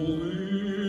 holy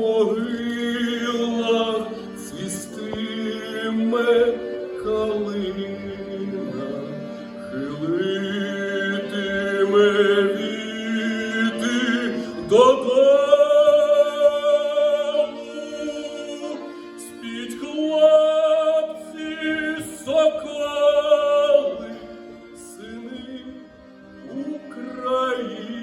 могилах цвістиме калина, хилитиме віти додому, спіть хлопці соколи, сини України.